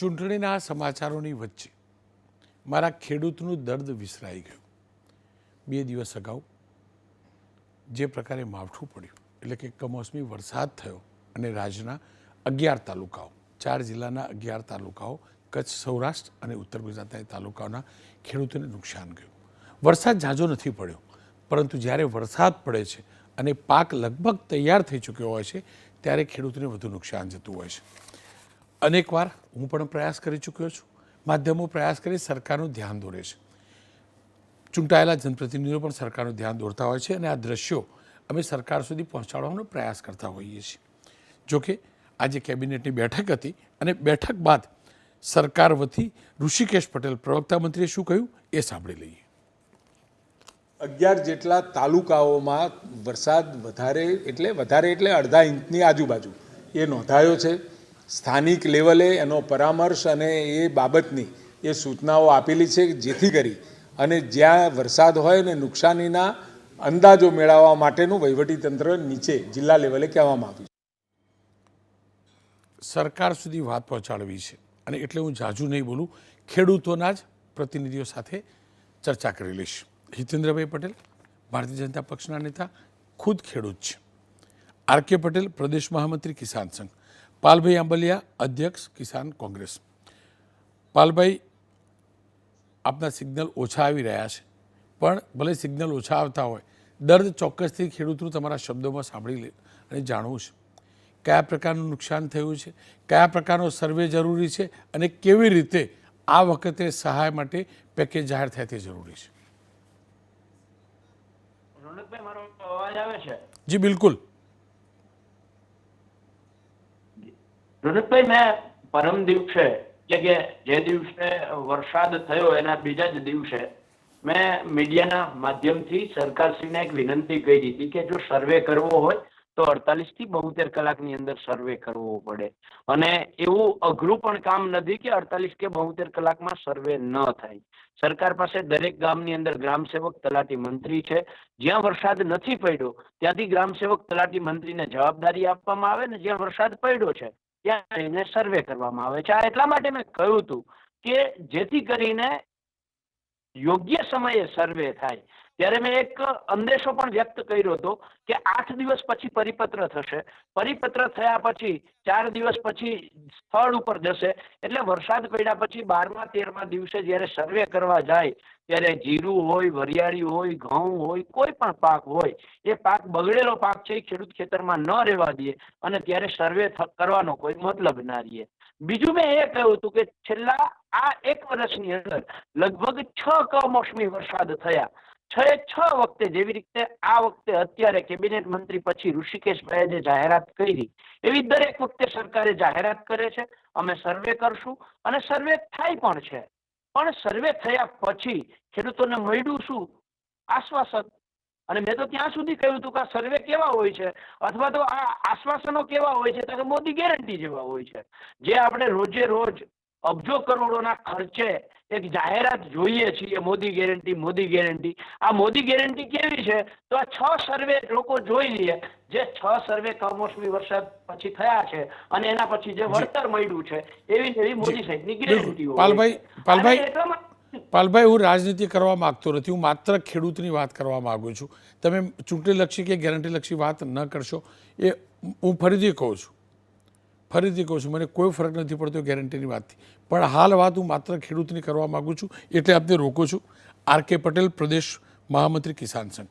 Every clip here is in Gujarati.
ચૂંટણીના સમાચારોની વચ્ચે મારા ખેડૂતનું દર્દ વિસરાઈ ગયું. બે દિવસ અગાઉ જે પ્રકારે માવઠું પડ્યું, એટલે કે કમોસમી વરસાદ થયો અને રાજ્યના અગિયાર તાલુકાઓ, ચાર જિલ્લાના અગિયાર તાલુકાઓ, કચ્છ, સૌરાષ્ટ્ર અને ઉત્તર ગુજરાતના તાલુકાઓના ખેડૂતોને નુકસાન ગયું. વરસાદ ઝાઝો નથી પડ્યો, પરંતુ જ્યારે વરસાદ પડે છે અને પાક લગભગ તૈયાર થઈ ચૂક્યો હોય છે, ત્યારે ખેડૂતોને વધુ નુકસાન જતું હોય છે. અનેકવાર હું પણ પ્રયાસ કરી ચૂક્યો છું. માધ્યમો પ્રયાસ કરી સરકારનું ધ્યાન દોરે છે. ચૂંટાયેલા જનપ્રતિનિધિઓ પણ સરકારનું ધ્યાન દોરતા હોય છે અને આ દ્રશ્યો અમે સરકાર સુધી પહોંચાડવાનો પ્રયાસ કરતા હોઈએ છીએ. જોકે આજે કેબિનેટની બેઠક હતી અને બેઠક બાદ સરકાર વતી ઋષિકેશ પટેલ પ્રવક્તા મંત્રીએ શું કહ્યું એ સાંભળી લઈએ. અગિયાર જેટલા તાલુકાઓમાં વરસાદ વધારે એટલે વધારે એટલે અડધા ઇંચની આજુબાજુ. એ નોંધાયો છે. સ્થાનિક લેવલે એનો પરામર્શ અને એ બાબતની એ સૂચનાઓ આપેલી છે જેથી કરી અને જ્યાં વરસાદ હોય ને નુકસાનીના અંદાજો મેળવવા માટેનું વહીવટીતંત્ર નીચે જિલ્લા લેવલે કહેવામાં આવ્યું છે. સરકાર સુધી વાત પહોંચાડવી છે અને એટલે હું જાજુ નહીં બોલું, ખેડૂતોના જ પ્રતિનિધિઓ સાથે ચર્ચા કરી લઈશ. હિતેન્દ્રભાઈ પટેલ, ભારતીય જનતા પક્ષના નેતા, ખુદ ખેડૂત છે. આર કે પટેલ, પ્રદેશ મહામંત્રી કિસાન સંઘ. પાલભાઈ આંબલિયા અધ્યક્ષ કિસાન કોંગ્રેસ. પાલભાઈ આપના સિગ્નલ ઓછા આવી રહ્યા છે પણ ભલે સિગ્નલ ઓછા આવતા હોય દર્દ ચોક્કસથી ખેડૂતનું તમારા શબ્દોમાં સાંભળી લે અને જાણવું છે. કયા પ્રકારનું નુકસાન થયું છે કયા પ્રકારનો સર્વે જરૂરી છે અને કેવી રીતે આ વખતે સહાય માટે પેકેજ જાહેર થાય તે જરૂરી છે. જી બિલકુલ. રોનકભાઈ મેં પરમ દિવસે, એટલે કે જે દિવસે વરસાદ થયો એના બીજા જ દિવસે, મેં મીડિયાના માધ્યમથી સરકારશ્રીને એક વિનંતી કરી હતી કે જો સર્વે કરવો હોય, તો અડતાલીસથી બોતેર કલાકની અંદર સર્વે કરવો પડે. અને એવું અઘરું પણ કામ નથી કે અડતાલીસ કે બોતેર કલાકમાં સર્વે ન થાય. સરકાર પાસે દરેક ગામની અંદર ગ્રામ સેવક તલાટી મંત્રી છે. જ્યાં વરસાદ નથી પડ્યો, ત્યાંથી ગ્રામ સેવક તલાટી મંત્રીને જવાબદારી આપવામાં આવે ને જ્યાં વરસાદ પડ્યો છે ત્યાં જઈને સર્વે કરવામાં આવે છે. આ એટલા માટે મેં કહ્યું હતું કે જેથી કરીને યોગ્ય સમયે સર્વે થાય. ત્યારે મેં એક અંદેશો પણ વ્યક્ત કર્યો હતો કે આઠ દિવસ પછી પરિપત્ર થશે. પરિપત્ર થયા પછી ચાર દિવસ પછી સ્થળ ઉપર જશે. એટલે વરસાદ પડ્યા પછી બારમા, તેરમા દિવસે જ્યારે સર્વે કરવા જાય, ત્યારે જીરું હોય, વરિયાળી હોય, ઘઉં હોય, કોઈ પણ પાક હોય, એ પાક બગડેલો પાક છે એ ખેડૂત ખેતરમાં ન રહેવા દે અને ત્યારે સર્વે કરવાનો કોઈ મતલબ ના રહે. બીજું મેં એ કહ્યું હતું કે છેલ્લા આ એક વર્ષની અંદર લગભગ છ કમોસમી વરસાદ થયા. છ છ વખતે જેવી રીતે આ વખતે અત્યારે કેબિનેટ મંત્રી પછી ઋષિકેશભાઈએ જે જાહેરાત કરી, એવી દરેક વખતે સરકારે જાહેરાત કરે છે. અમે સર્વે કરશું અને સર્વે થાય પણ છે. પણ સર્વે થયા પછી ખેડૂતોને મળ્યું શું? આશ્વાસન. અને મેં તો ત્યાં સુધી કહ્યું હતું કે આ સર્વે કેવા હોય છે? અથવા તો આ આશ્વાસનો કેવા હોય છે? તો મોદી ગેરંટી જેવા હોય છે. જે આપણે રોજે રોજ અબજો કરોડોના ખર્ચે એક જાહેરાત જોઈએ છીએ મોદી ગેરંટી મોદી ગેરંટી. આ મોદી ગેરંટી કેવી છે? તો આ છ સર્વે લોકો જોઈ લે જે છ સર્વે કમોસમી વરસાદ પછી થયા છે અને એના પછી જે વળતર મળ્યું છે એવી એવી મોદી સાહેબની ગેરંટી પાલભાઈ- પાલભાઈ- પાલભાઈ હું રાજનીતિ કરવા માંગતો નથી હું માત્ર ખેડૂતની વાત કરવા માંગુ છું. તમે ચૂંટણીલક્ષી કે ગેરંટીલક્ષી વાત ન કરશો એ હું ફરીથી કહું છું. ફરીથી કહું છું, મને કોઈ ફરક નથી પડતો, ગેરંટીની વાતથી પણ હાલ વાત હું માત્ર ખેડૂતની કરવા માગું છું, એટલે આપને રોકું છું, આર કે પટેલ, પ્રદેશ મહામંત્રી કિસાન સંઘ.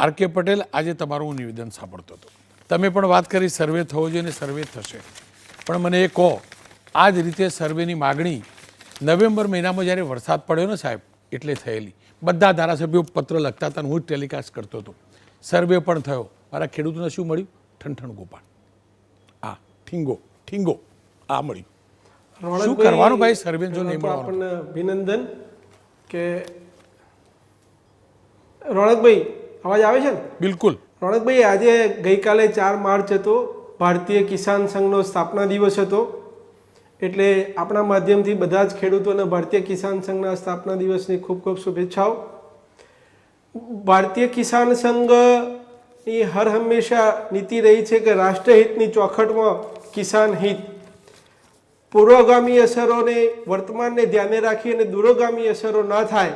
આર કે પટેલ, આજે તમારું હું નિવેદન સાંભળતો હતો. તમે પણ વાત કરી, સર્વે થવો જોઈએ અને સર્વે થશે. પણ મને એ કહો, આ જ રીતે સર્વેની માગણી નવેમ્બર મહિનામાં જ્યારે વરસાદ પડ્યો ને સાહેબ, એટલે થયેલી. બધા ધારાસભ્યો પત્ર લખતા હતા હું જ ટેલિકાસ્ટ કરતો હતો. સર્વે પણ થયો. મારા ખેડૂતોને શું મળ્યું? ઠણઠણ ગોપાળ ઠીંગો ઠીંગો આ મળ્યું. શું કરવાનું ભાઈ? સર્વે જો નહીં આપણને અભિનંદન કે રોણકભાઈ અવાજ આવે છે ને? બિલકુલ. રોણકભાઈ આજે ગઈકાલે ચાર માર્ચ હતો. ભારતીય કિસાન સંઘનો સ્થાપના દિવસ હતો. એટલે આપણા માધ્યમથી બધા જ ખેડૂતોને ભારતીય કિસાન સંઘના સ્થાપના દિવસની ખૂબ ખૂબ શુભેચ્છાઓ. ભારતીય કિસાન સંઘની હર હંમેશા નીતિ રહી છે કે રાષ્ટ્રહિતની ચોખટમાં કિસાન હિત. પૂર્વગામી અસરોને વર્તમાનને ધ્યાને રાખી અને દૂરોગામી અસરો ન થાય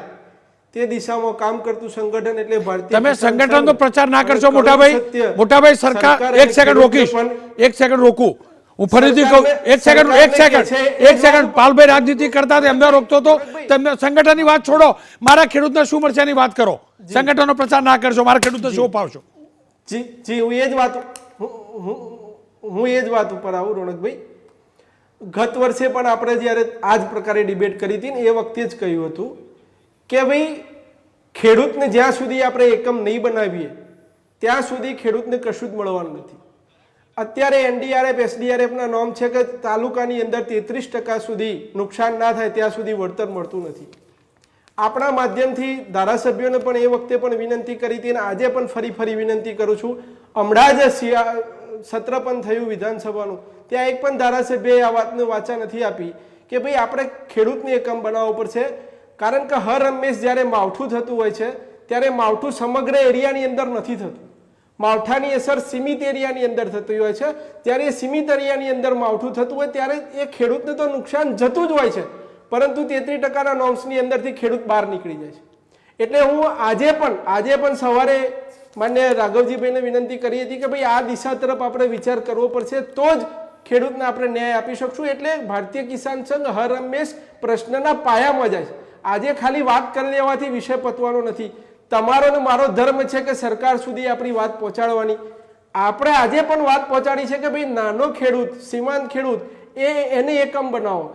તે દિશામાં કામ કરતું સંગઠન એટલે ભારતીય તમે સંગઠનનો પ્રચાર ના કરશો મોટાભાઈ. મોટાભાઈ સરકાર એક સેકન્ડ રોકીશ. એક સેકન્ડ રોકું. હું ફરીથી કહું એક સેકન્ડ એક સેકન્ડ એક સેકન્ડ. પાલભાઈ રાજનીતિ કરતા એમને રોકતો હતો. તમે સંગઠનની વાત છોડો. મારા ખેડૂતને શું મળશે એની વાત કરો. સંગઠનનો પ્રચાર ના કરશો મારા ખેડૂતને શું અપાવશો? જી જી હું એ જ વાત હું- હું એ જ વાત ઉપર આવું રોણકભાઈ ગત વર્ષે પણ આપણે જ્યારે આ જ પ્રકારે ડિબેટ કરી હતી ને એ વખતે જ કહ્યું હતું કે ભાઈ, ખેડૂતને જ્યાં સુધી આપણે એકમ નહીં બનાવીએ, ત્યાં સુધી ખેડૂતને કશું જ મળવાનું નથી. અત્યારે એનડીઆરએફ, એસડીઆરએફના નોમ છે કે તાલુકાની અંદર તેત્રીસ ટકા સુધી નુકસાન ના થાય, ત્યાં સુધી વળતર મળતું નથી. આપણા માધ્યમથી ધારાસભ્યોને પણ એ વખતે પણ વિનંતી કરી હતી અને આજે પણ ફરી ફરી વિનંતી કરું છું. હમણાં જ સત્ર પણ થયું વિધાનસભાનું, ત્યાં એક પણ ધારાસભ્યએ આ વાતનું વાચા નથી આપી કે ભાઈ આપણે ખેડૂતને એકમ બનાવવો પડશે. કારણ કે હર હંમેશ જ્યારે માવઠું થતું હોય છે, ત્યારે માવઠું સમગ્ર એરિયાની અંદર નથી થતું. માવઠાની અસર સીમિત એરિયાની અંદર થતી હોય છે. ત્યારે એ સીમિત એરિયાની અંદર માવઠું થતું હોય, ત્યારે એ ખેડૂતને તો નુકસાન જતું જ હોય છે. પરંતુ તેત્રીસ ટકાના નોમ્સની અંદરથી ખેડૂત બહાર નીકળી જાય છે. એટલે હું આજે પણ આજે પણ સવારે માન્ય રાઘવજીભાઈને વિનંતી કરી હતી કે ભાઈ આ દિશા તરફ આપણે વિચાર કરવો પડશે, તો જ ખેડૂતને આપણે ન્યાય આપી શકશું. એટલે ભારતીય કિસાન સંઘ હર હંમેશ પ્રશ્નના પાયામાં જાય આજે ખાલી વાત કરી લેવાથી વિષય પતવાનો નથી. તમારો ને મારો ધર્મ છે કે સરકાર સુધી આપણી વાત પહોંચાડવાની. આપણે આજે પણ વાત પહોંચાડી છે કે ભાઈ નાનો ખેડૂત સીમાંત ખેડૂત, એ એને એકમ બનાવો.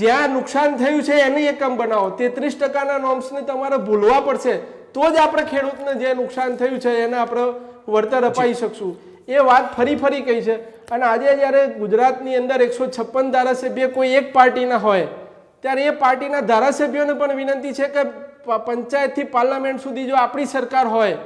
જ્યાં નુકસાન થયું છે, એને એકમ બનાવો. તેત્રીસ ટકાના નોમ્સને તમારે ભૂલવા પડશે. તો જ આપણે ખેડૂતને જે નુકસાન થયું છે એને આપણે વળતર અપાઈ શકશું. એ વાત ફરી ફરી કહી છે. અને આજે જ્યારે ગુજરાતની અંદર એકસો છપ્પન ધારાસભ્ય કોઈ એક પાર્ટીના હોય ત્યારે એ પાર્ટીના ધારાસભ્યોને પણ વિનંતી છે કે પંચાયતથી પાર્લામેન્ટ સુધી જો આપણી સરકાર હોય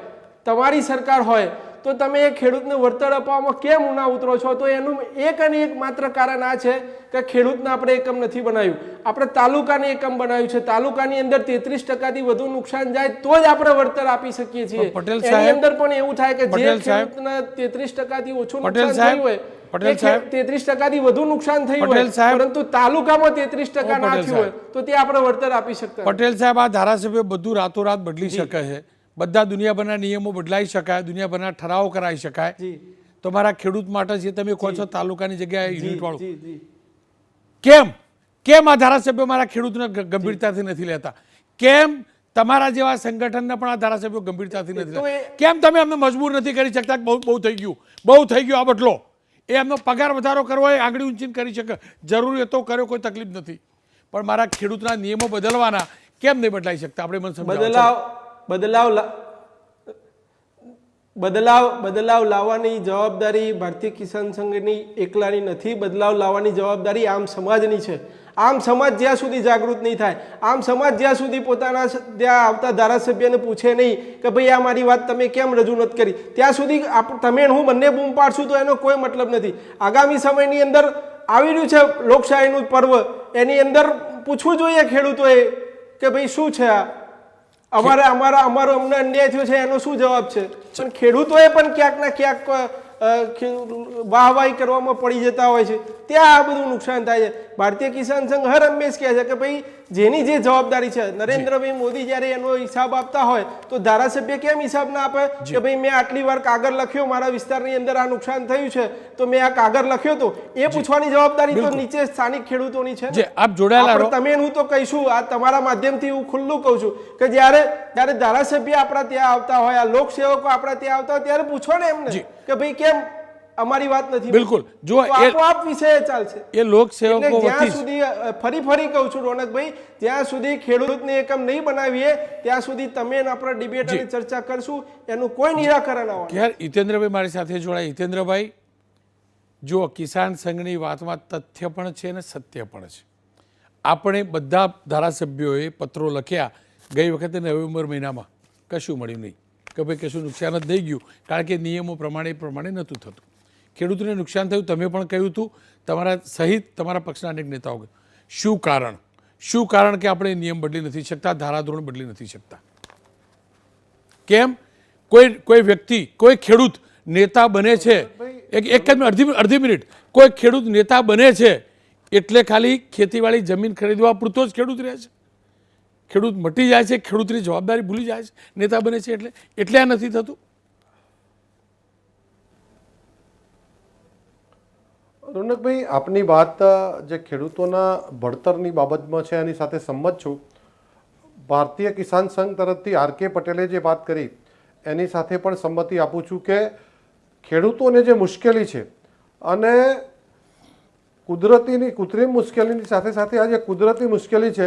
તમારી સરકાર હોય તો તમે એ ખેડૂતને વળતર અપાવવામાં કેમ ઉના ઉતરો છો? તો એનું એક અને એક માત્ર કારણ આ છે કે ખેડૂતને આપણે એકમ નથી બનાવ્યું. આપણે તાલુકાને એકમ બનાવ્યું છે. તાલુકાની અંદર તેત્રીસ ટકાથી વધુ નુકસાન જાય તો જ આપણે વળતર આપી શકીએ છીએ. પટેલ સાહેબ- અંદર પણ એવું થાય કે જે ખેડૂતને તેત્રીસ ટકાથી ઓછું નુકસાન સાહેબ- થયું હોય પટેલ સાહેબ- તેત્રીસ ટકાથી વધુ નુકસાન થયું હોય પરંતુ તાલુકામાં તેત્રીસ ટકા ના થયું હોય તો તે આપણે વળતર આપી શકતા પટેલ સાહેબ આ ધારાસભ્ય બધું રાતોરાત બદલી શકે છે. બધા દુનિયાભરના નિયમો બદલાઈ શકાય દુનિયાભરના ઠરાવો કરાવી શકાય. તમારા તો મારા ખેડૂત માટે જે તમે કહો છો તાલુકાની જગ્યાએ યુનિટ વાળું. કેમ? કેમ આ ધારાસભ્યો મારા ખેડૂતને ગંભીરતાથી નથી લેતા? કેમ તમારા જેવા સંગઠનને પણ આ ધારાસભ્યો ગંભીરતાથી નથી કેમ તમે અમને મજબૂર નથી કરી શકતા? બહુ બહુ થઈ ગયું. બહુ થઈ ગયું આ બદલો. એ એમનો પગાર વધારો કરવો એ આંગળી ઊંચીને કરી શકે. જરૂરી હતો કર્યો કોઈ તકલીફ નથી. પણ મારા ખેડૂતના નિયમો બદલવાના કેમ નહીં બદલાઈ શકતા? આપણે મને બદલાવ બદલાવ બદલાવ બદલાવ લાવવાની જવાબદારી ભારતીય કિસાન સંઘની એકલાની નથી. બદલાવ લાવવાની જવાબદારી આમ સમાજની છે. આમ સમાજ જ્યાં સુધી જાગૃત નહીં થાય, આમ સમાજ જ્યાં સુધી પોતાના ત્યાં આવતા ધારાસભ્યને પૂછે નહીં કે ભાઈ આ મારી વાત તમે કેમ રજૂ નથી કરી? ત્યાં સુધી આપ તમે હું બંને બૂમ પાડશું તો એનો કોઈ મતલબ નથી. આગામી સમયની અંદર આવી રહ્યું છે લોકશાહીનું પર્વ, એની અંદર પૂછવું જોઈએ ખેડૂતોએ કે ભાઈ શું છે આ? અમારે અમારા અમારો અમને અન્યાય થયો છે, એનો શું જવાબ છે? પણ ખેડૂતોએ પણ ક્યાંક ના ક્યાંક વાહવાહી કરવામાં પડી જતા હોય છે. ત્યાં આ બધું નુકસાન થાય છે. ભારતીય કિસાન સંઘ હર હંમેશ કહે છે કે ભાઈ જેની જે જવાબદારી છે નરેન્દ્રભાઈ મોદી જ્યારે એનો હિસાબ આપતા હોય તો ધારાસભ્ય કેમ હિસાબ ના આપે? કે ભાઈ મેં આટલી વાર કાગળ લખ્યો મારા વિસ્તારની અંદર આ નુકસાન થયું છે તો મેં આ કાગળ લખ્યો તો એ પૂછવાની જવાબદારી તો નીચે સ્થાનિક ખેડૂતોની છે આપ જોડાયેલા તમે હું તો કહીશું આ તમારા માધ્યમથી હું ખુલ્લું કહું છું કે જ્યારે જ્યારે ધારાસભ્ય આપણા ત્યાં આવતા હોય આ લોકસેવકો આપણા ત્યાં આવતા હોય ત્યારે પૂછો ને એમને. કે ભાઈ કેમ અમારી વાત નથી બિલકુલ. જો આપોઆપ વિષય ચાલશે. એ લોકસેવકો જ્યાં સુધી ફરી ફરી કહું છું રોનકભાઈ જ્યાં સુધી ખેડૂતને એકમ નહીં બનાવીએ ત્યાં સુધી તમે આપણા ડિબેટ અને ચર્ચા કરશું એનું કોઈ નિરાકરણ આવવાનું ખેર હિતેન્દ્રભાઈ મારી સાથે જોડાય. હિતેન્દ્રભાઈ જુઓ કિસાન સંઘની વાતમાં તથ્ય પણ છે અને સત્ય પણ છે. આપણે બધા ધારાસભ્યોએ પત્રો લખ્યા ગઈ વખતે નવેમ્બર મહિનામાં. કશું મળ્યું નહીં. કે ભાઈ કશું નુકસાન જ થઈ ગયું, કારણ કે નિયમો પ્રમાણે એ પ્રમાણે નહોતું થતું. ખેડૂતોને નુકસાન થયું, તમે પણ કહ્યું હતું, તમારા સહિત તમારા પક્ષના અનેક નેતાઓ શું કારણ? શું કારણ કે આપણે નિયમ બદલી નથી શકતા, ધારાધોરણ બદલી નથી શકતા? કેમ? કોઈ કોઈ વ્યક્તિ, કોઈ ખેડૂત નેતા બને છે, એક એક જ અડધી અડધી મિનિટ. કોઈ ખેડૂત નેતા બને છે, એટલે ખાલી ખેતીવાળી જમીન ખરીદવા પૂરતો જ ખેડૂત રહે છે. ખેડૂત મટી જાય છે, ખેડૂતની જવાબદારી ભૂલી જાય છે, નેતા બને છે એટલે એટલે આ નથી થતું. રોનકભાઈ, આપની વાત જે ખેડૂતોના ભણતરની બાબતમાં છે એની સાથે સંમત છું. ભારતીય કિસાન સંઘ તરફથી આર કે પટેલે જે વાત કરી, એની સાથે પણ સંમતિ આપું છું કે ખેડૂતોને જે મુશ્કેલી છે અને કુદરતીની, કૃત્રિમ મુશ્કેલીની સાથે સાથે આ જે કુદરતી મુશ્કેલી છે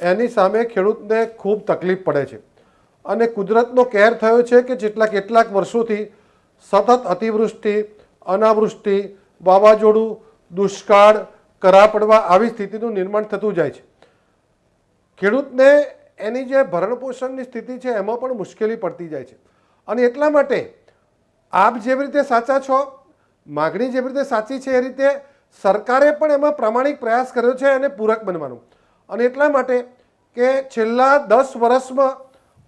એની સામે ખેડૂતને ખૂબ તકલીફ પડે છે. અને કુદરતનો કેર થયો છે કે જેટલા કેટલાક વર્ષોથી સતત અતિવૃષ્ટિ, અનાવૃષ્ટિ, વાવાઝોડું, દુષ્કાળ, કરા પડવા આવી સ્થિતિનું નિર્માણ થતું જાય છે. ખેડૂતને એની જે ભરણપોષણની સ્થિતિ છે એમાં પણ મુશ્કેલી પડતી જાય છે. અને એટલા માટે આપ જેવી રીતે સાચા છો, માગણી જેવી રીતે સાચી છે એ રીતે સરકારે પણ એમાં પ્રામાણિક પ્રયાસ કર્યો છે અને પૂરક બનવાનો. અને એટલા માટે કે છેલ્લા દસ વર્ષમાં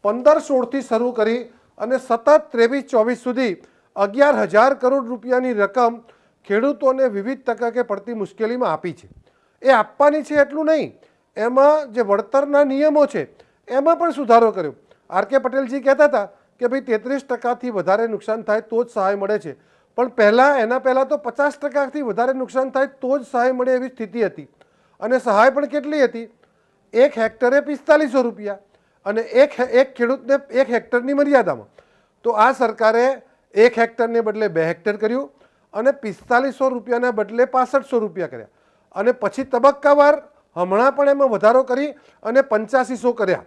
પંદર સોળથી શરૂ કરી અને સતત ત્રેવીસ, ચોવીસ સુધી અગિયાર હજાર કરોડ રૂપિયાની રકમ ખેડૂતોને વિવિધ તકકે પડતી મુશ્કેલીમાં આપી છે. એ આપવાની છે એટલું નહીં, એમાં જે વળતરના નિયમો છે, એમાં પણ સુધારો કર્યો. આર કે પટેલજી કહેતા હતા કે ભાઈ તેત્રીસ ટકાથી વધારે નુકસાન થાય તો જ સહાય મળે છે. પણ પહેલાં, એના પહેલાં તો પચાસ ટકાથી વધારે નુકસાન થાય તો જ સહાય મળે એવી સ્થિતિ હતી. અને સહાય પણ કેટલી હતી? એક હેક્ટરે પિસ્તાલીસો રૂપિયા અને એક એક ખેડૂતને એક હેક્ટરની મર્યાદામાં. તો આ સરકારે એક હેક્ટરને બદલે બે હેક્ટર કર્યું અને પિસ્તાલીસો રૂપિયાના બદલે પાસઠસો રૂપિયા કર્યા. અને પછી તબક્કાવાર હમણાં પણ એમાં વધારો કરી અને પંચ્યાસીસો કર્યા.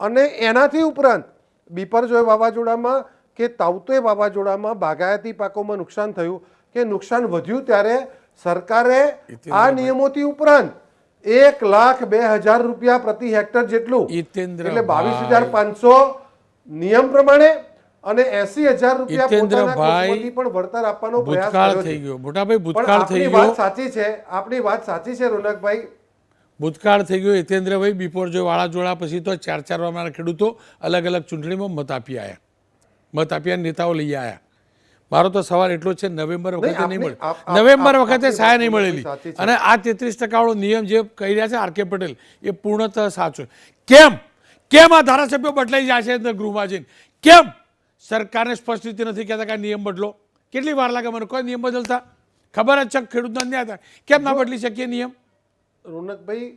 અને એનાથી ઉપરાંત બીપરજોય વાવાઝોડામાં કે તાવતોય વાવાઝોડામાં બાગાયતી પાકોમાં નુકસાન થયું કે નુકસાન વધ્યું ત્યારે સરકારે આ નિયમોથી ઉપરાંત એક લાખ બે હજાર રૂપિયા પ્રતિ હેક્ટર જેટલું. એટલે બાવીસ હજાર પાંચસો નિયમ પ્રમાણે અને એસી હજાર રૂપિયા પણ વળતર આપવાનો પ્રયાસ થઈ ગયો. મોટાભાઈ ભૂતકાળ થઈ ગયો. વાત સાચી છે આપણી વાત સાચી છે રોનકભાઈ. ભૂતકાળ થઈ ગયો. હિતેન્દ્રભાઈ બિફોર જો જોડા પછી તો ચાર ચાર વાળા ખેડૂતો અલગ અલગ ચૂંટણીમાં મત આપી આવ્યા મત આપ્યા નેતાઓ લઈ આવ્યા મારો તો સવાલ એટલો છે નવેમ્બર વખતે નહીં મળે. નવેમ્બર વખતે સહાય નહીં મળેલી. અને આ તેત્રીસ ટકાવાળો નિયમ જે કહી રહ્યા છે આર કે પટેલ એ પૂર્ણતઃ સાચો કેમ? કેમ આ ધારાસભ્યો બદલાઈ જાય છે અંદર ગૃહમાં જઈને? કેમ? સરકારને સ્પષ્ટ રીતે નથી કહેતા કે નિયમ બદલો. કેટલી વાર લાગે મને? કોઈ નિયમ બદલતા? ખબર જ છે ખેડૂતનો અન્યાય થાય. કેમ ના બદલી શકીએ નિયમ? રોનકભાઈ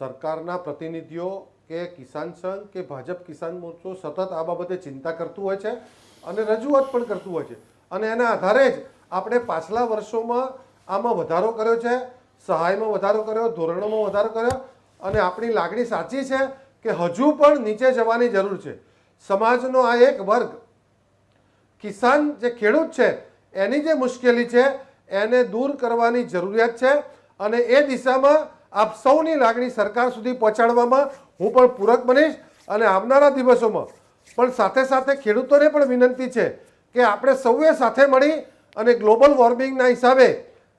સરકારના પ્રતિનિધિઓ કે કિસાન સંઘ કે ભાજપ કિસાન મોરચો સતત આ બાબતે ચિંતા કરતું હોય છે અને રજૂઆત પણ કરતું હોય છે. અને એના આધારે જ આપણે પાછલા વર્ષોમાં આમાં વધારો કર્યો છે, સહાયમાં વધારો કર્યો, ધોરણોમાં વધારો કર્યો અને આપણી લાગણી સાચી છે કે હજુ પણ નીચે જવાની જરૂર છે. સમાજનો આ એક વર્ગ કિસાન જે ખેડૂત છે, એની જે મુશ્કેલી છે, એને દૂર કરવાની જરૂરિયાત છે અને એ દિશામાં આપ સૌની લાગણી સરકાર સુધી પહોંચાડવામાં હું પણ પૂરક બનીશ અને આવનારા દિવસોમાં પણ સાથે સાથે ખેડૂતોને પણ વિનંતી છે કે આપણે સૌએ સાથે મળી અને ગ્લોબલ વોર્મિંગના હિસાબે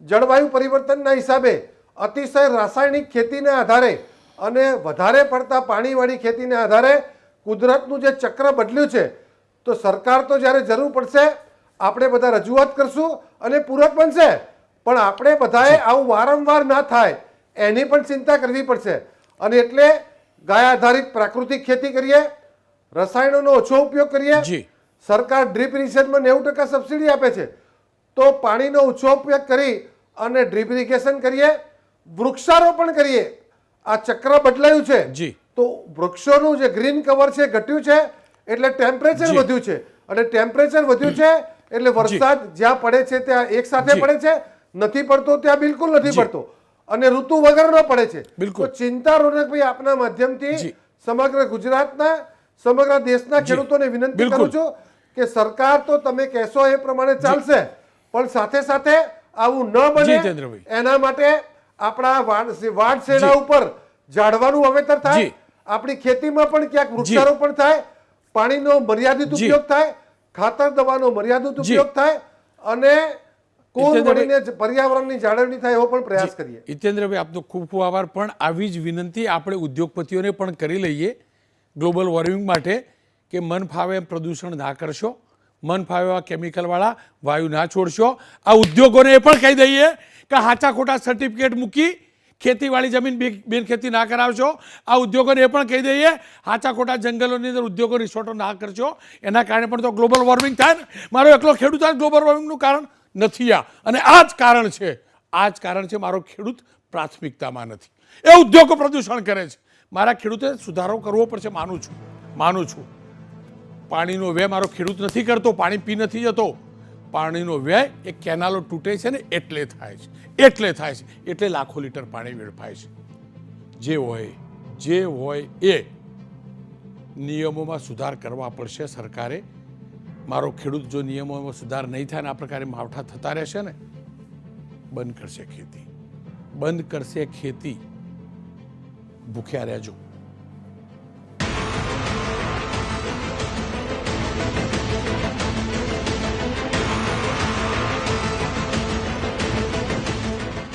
જળવાયુ પરિવર્તનના હિસાબે અતિશય રાસાયણિક ખેતીને આધારે અને વધારે પડતા પાણીવાળી ખેતીને આધારે કુદરતનું જે ચક્ર બદલ્યું છે તો સરકાર તો જ્યારે જરૂર પડશે આપણે બધા રજૂઆત કરશું અને પૂરક બનશે. પણ આપણે બધાએ આવું વારંવાર ના થાય એની પણ ચિંતા કરવી પડશે. અને એટલે ગાય આધારિત પ્રાકૃતિક ખેતી કરીએ રસાયણોનો ઓછો ઉપયોગ કરીએ. સરકાર ડ્રીપ ઇરિગેશનમાં નેવું ટકા સબસિડી આપે છે. તો પાણીનો ઓછો ઉપયોગ કરી અને ડ્રીપ ઇરિગેશન કરીએ. વૃક્ષારોપણ કરીએ. આ ચક્ર બદલાયું છે. જી. તો વૃક્ષોનું જે ગ્રીન કવર છે ઘટ્યું છે. એટલે ટેમ્પરેચર વધ્યું છે. અને ટેમ્પરેચર વધ્યું છે એટલે વરસાદ જ્યાં પડે છે ત્યાં એક સાથે પડે છે. નથી પડતો ત્યાં બિલકુલ નથી પડતો. અને ઋતુ વગરનો પડે છે. બિલકુલ. ચિંતા રોનકભાઈ આપના માધ્યમથી સમગ્ર ગુજરાતના સમગ્ર દેશના ખેડૂતોને વિનંતી કરું છું કે સરકાર તો તમે કહેશો એ પ્રમાણે ચાલશે પણ સાથે સાથે આવું ન બને એના માટે આપણા વાડ વાડ શેડા ઉપર ઝાડવાનું વાવેતર થાય આપણી ખેતીમાં પણ ક્યાંક વૃક્ષારોપણ થાય પાણીનો મર્યાદિત ઉપયોગ થાય ખાતર દવાનો મર્યાદિત ઉપયોગ થાય અને કુલ મળીને પર્યાવરણની જાળવણી થાય એવો પણ પ્રયાસ કરીએ. હિતેન્દ્રભાઈ આપનો ખૂબ ખૂબ આભાર. પણ આવી જ વિનંતી આપણે ઉદ્યોગપતિઓને પણ કરી લઈએ ગ્લોબલ વોર્મિંગ માટે કે મન ફાવે એમ પ્રદૂષણ ના કરશો મન ફાવે એવા કેમિકલવાળા વાયુ ના છોડશો. આ ઉદ્યોગોને એ પણ કહી દઈએ કે હાચા ખોટા સર્ટિફિકેટ મૂકી ખેતીવાળી જમીન બિન બિનખેતી ના કરાવશો. આ ઉદ્યોગોને એ પણ કહી દઈએ હાચા ખોટા જંગલોની અંદર ઉદ્યોગો રિસોર્ટો ના કરશો. એના કારણે પણ તો ગ્લોબલ વોર્મિંગ થાય ને. મારો એકલો ખેડૂત ગ્લોબલ વોર્મિંગનું કારણ નથી આ. અને આ જ કારણ છે. આ જ કારણ છે મારો ખેડૂત પ્રાથમિકતામાં નથી. એ ઉદ્યોગો પ્રદૂષણ કરે છે. મારા ખેડૂતે સુધારો કરવો પડશે, માનું છું. માનું છું. પાણીનો વ્યય મારો ખેડૂત નથી કરતો, પાણી પી નથી જતો. પાણીનો વ્યય એ કેનાલો તૂટે છે ને એટલે થાય છે. એટલે થાય છે. એટલે લાખો લીટર પાણી વેડફાય છે. જે હોય જે હોય એ નિયમોમાં સુધાર કરવા પડશે સરકારે. મારો ખેડૂત જો નિયમોમાં સુધાર નહીં થાય ને આ પ્રકારે માવઠા થતા રહેશે ને, બંધ કરશે ખેતી. બંધ કરશે ખેતી. ભૂખ્યા રહેજો.